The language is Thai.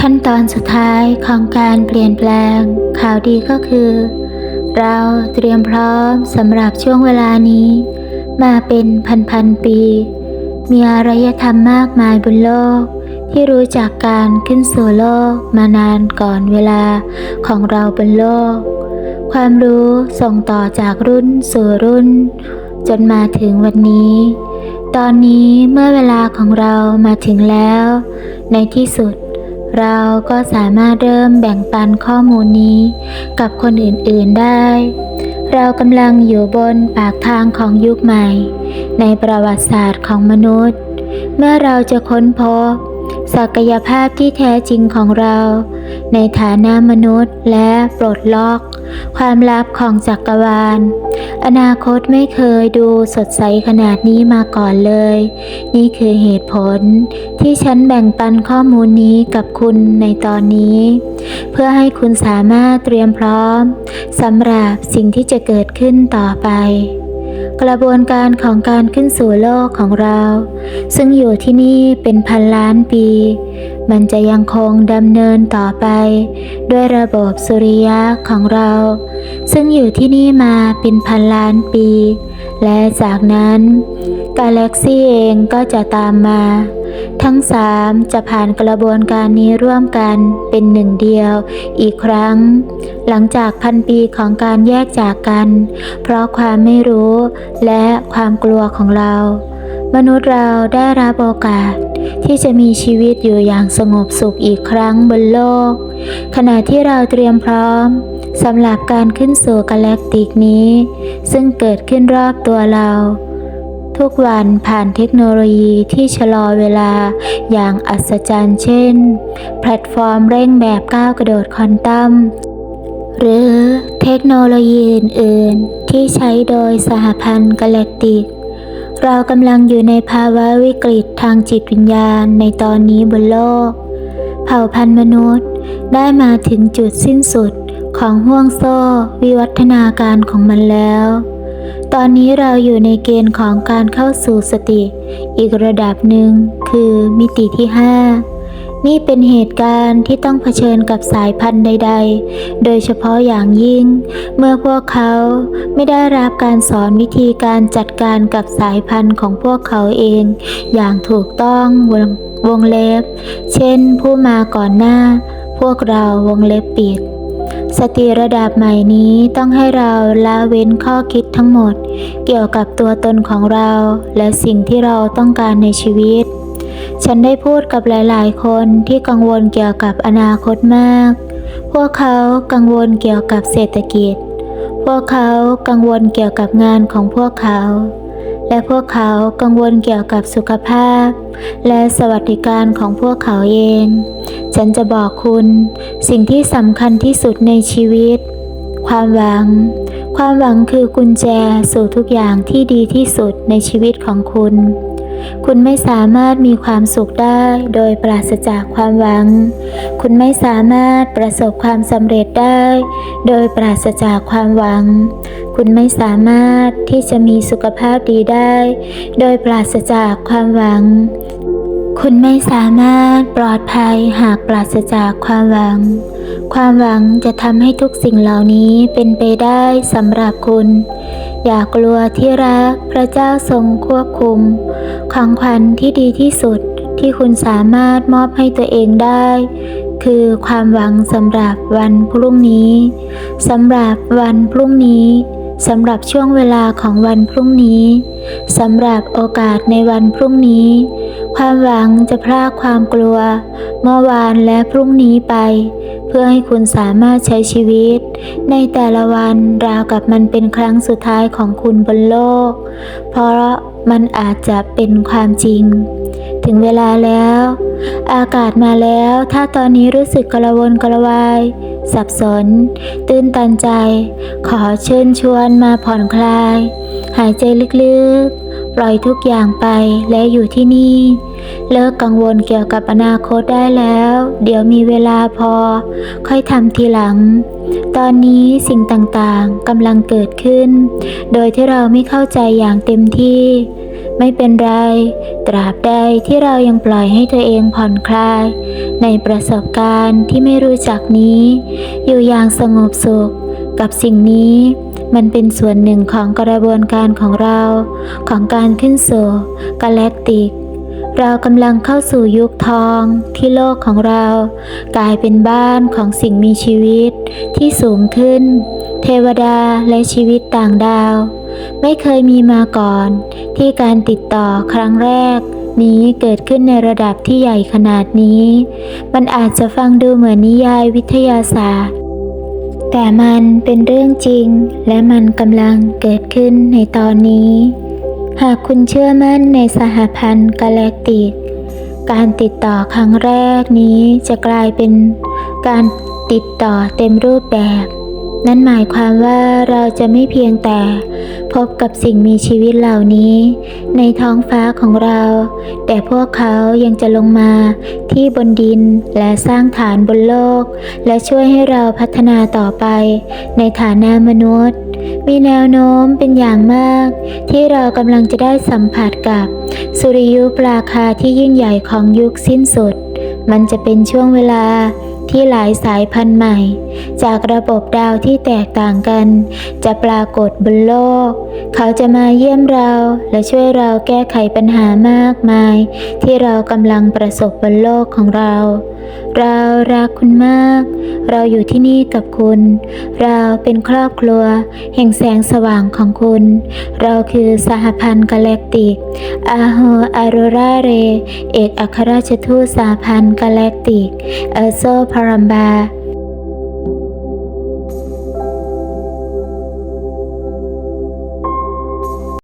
ขั้นตอนสุดท้ายของการเปลี่ยนแปลง ข่าวดีก็คือ เราเตรียมพร้อมสำหรับช่วงเวลานี้ มาเป็นพันๆปี มีอารยธรรมมากมายบนโลก ที่รู้จักการขึ้นสู่โลกมานานก่อนเวลาของเราบนโลก ความรู้ส่งต่อจากรุ่นสู่รุ่น จนมาถึงวันนี้ ตอนนี้เมื่อเวลาของเรามาถึงแล้ว ในที่สุด เราก็สามารถเริ่มแบ่งปันข้อมูลนี้กับคนอื่นๆได้ เรากำลังอยู่บนปากทางของยุคใหม่ ในประวัติศาสตร์ของมนุษย์ เมื่อเราจะค้นพบ ศักยภาพที่แท้จริงของเรา ในฐานะมนุษย์และปลดล็อก ความลับของจักรวาล อนาคตไม่เคยดูสดใสขนาดนี้มาก่อนเลย นี่คือเหตุผลที่ฉันแบ่งปันข้อมูลนี้กับคุณในตอนนี้ เพื่อให้คุณสามารถเตรียมพร้อมสำหรับสิ่งที่จะเกิดขึ้นต่อไป กระบวนการของการขึ้นสู่โลกของเรา ซึ่งอยู่ที่นี่เป็นพันล้านปี มันจะยังคงดำเนินต่อไป ด้วยระบบสุริยะของเรา ซึ่งอยู่ที่นี่มาเป็นพันล้านปี และจากนั้น กาแล็กซี่เองก็จะตามมา ทั้งสามจะผ่านกระบวนการนี้ร่วมกันเป็นหนึ่งเดียว อีกครั้ง หลังจากพันปีของการแยกจากกัน เพราะความไม่รู้และความกลัวของเรา มนุษย์เราได้รับโอกาสที่จะมีชีวิตอยู่อย่างสงบสุขอีกครั้งบนโลก ขณะที่เราเตรียมพร้อมสำหรับการขึ้นสู่กาแล็กติกนี้ ซึ่งเกิดขึ้นรอบตัวเรา ทุกวันผ่านเทคโนโลยีที่ชะลอเวลาอย่างอัศจรรย์ เช่น แพลตฟอร์มเร่งแบบก้าวกระโดดควอนตัม หรือเทคโนโลยีอื่น ๆ ที่ใช้โดยสหพันธ์กาแล็กติก เรากำลังอยู่ในภาวะวิกฤตทางจิตวิญญาณในตอนนี้บนโลก เผ่าพันธุ์มนุษย์ได้มาถึงจุดสิ้นสุดของห่วงโซ่วิวัฒนาการของมันแล้ว ตอนนี้เราอยู่ในเกณฑ์ของการเข้าสู่สติ อีกระดับหนึ่งคือมิติที่ 5 นี่เป็นเหตุการณ์ที่ต้องเผชิญกับสายพันธุ์ใด ๆ โดยเฉพาะอย่างยิ่ง เมื่อพวกเขาไม่ได้รับการสอนวิธีการจัดการกับสายพันธุ์ของพวกเขาเอง อย่างถูกต้องวงวงเล็บ เช่นผู้มาก่อนหน้า พวกเราวงเล็บปิด สติระดับใหม่นี้ต้องให้เราละเว้นข้อคิดทั้งหมด เกี่ยวกับตัวตนของเราและสิ่งที่เราต้องการในชีวิต ฉันได้พูดกับหลาย ๆ คนที่กังวลเกี่ยวกับอนาคตมาก พวกเขากังวลเกี่ยวกับเศรษฐกิจ พวกเขากังวลเกี่ยวกับงานของพวกเขา และพวกเขากังวลเกี่ยวกับสุขภาพ และสวัสดิการของพวกเขาเอง ฉันจะบอกคุณ สิ่งที่สำคัญที่สุดในชีวิต ความหวัง ความหวังคือกุญแจสู่ทุกอย่างที่ดีที่สุดในชีวิตของคุณ คุณไม่สามารถมีความสุขได้โดยปราศจากความหวัง คุณไม่สามารถประสบความสำเร็จได้ โดยปราศจากความหวัง คุณไม่สามารถที่จะมีสุขภาพดีได้ โดยปราศจากความหวัง คุณไม่สามารถปลอดภัยหากปราศจากความหวัง ความหวังจะทำให้ทุกสิ่งเหล่านี้เป็นไปได้สำหรับคุณ อย่ากลัวที่รักพระเจ้าทรงควบคุม ของขวัญที่ดีที่สุดที่คุณสามารถมอบให้ตัวเองได้ คือความหวังสำหรับวันพรุ่งนี้สำหรับวันพรุ่งนี้สำหรับช่วงเวลาของวันพรุ่งนี้สำหรับโอกาสในวันพรุ่งนี้ ความหวังจะพรากความกลัว เมื่อวานและพรุ่งนี้ไป เพื่อให้คุณสามารถใช้ชีวิต ในแต่ละวันราวกับมันเป็นครั้งสุดท้ายของคุณบนโลก เพราะมันอาจจะเป็นความจริง ถึงเวลาแล้ว อากาศมาแล้ว ถ้าตอนนี้รู้สึกกระวนกระวาย สับสน ตื้นตันใจ ขอเชิญชวนมาผ่อนคลาย หายใจลึกๆ ปล่อยทุกอย่างไปและอยู่ที่นี่ เลิกกังวลเกี่ยวกับอนาคตได้แล้ว เดี๋ยวมีเวลาพอ ค่อยทำทีหลัง ตอนนี้สิ่งต่างๆกำลังเกิดขึ้น โดยที่เราไม่เข้าใจอย่างเต็มที่ ไม่เป็นไร ตราบใดที่เรายังปล่อยให้ตัวเองผ่อนคลาย ในประสบการณ์ที่ไม่รู้จักนี้ อยู่อย่างสงบสุขกับสิ่งนี้ มันเป็นส่วนหนึ่งของกระบวนการของเรา ของการขึ้นสู่กาแล็กติก เรากำลังเข้าสู่ยุคทองที่โลกของเรา กลายเป็นบ้านของสิ่งมีชีวิตที่สูงขึ้น เทวดาและชีวิตต่างดาว ไม่เคยมีมาก่อน ที่การติดต่อครั้งแรกนี้เกิดขึ้นในระดับที่ใหญ่ขนาดนี้ มันอาจจะฟังดูเหมือนนิยายวิทยาศาสตร์ แต่มันเป็นเรื่องจริง และมันกำลังเกิดขึ้นในตอนนี้ หากคุณเชื่อมั่นในสหพันธ์กาแล็กติก การติดต่อครั้งแรกนี้จะกลายเป็นการติดต่อเต็มรูปแบบ นั่นหมายความว่าเราจะไม่เพียงแต่ พบกับสิ่งมีชีวิตเหล่านี้ ในท้องฟ้าของเรา แต่พวกเขายังจะลงมาที่บนดินและสร้างฐานบนโลก และช่วยให้เราพัฒนาต่อไป ในฐานะมนุษย์ มีแนวโน้มเป็นอย่างมาก ที่เรากำลังจะได้สัมผัสกับ สุริยุปราคาที่ยิ่งใหญ่ของยุคสิ้นสุด มันจะเป็นช่วงเวลา ที่หลายสายพันธุ์ใหม่ จากระบบดาวที่แตกต่างกัน จะปรากฏบนโลก เขาจะมาเยี่ยมเราและช่วยเราแก้ไขปัญหามากมาย ที่เรากำลังประสบบนโลกของเรา เรารักคุณมาก เราอยู่ที่นี่กับคุณ เราเป็นครอบครัว แห่งแสงสว่างของคุณ เราคือสหพันธ์กาแล็กติก อาโฮอาโรราเร เอกอัครราชทูตสหพันธ์กาแล็กติก เอโซพารัมบา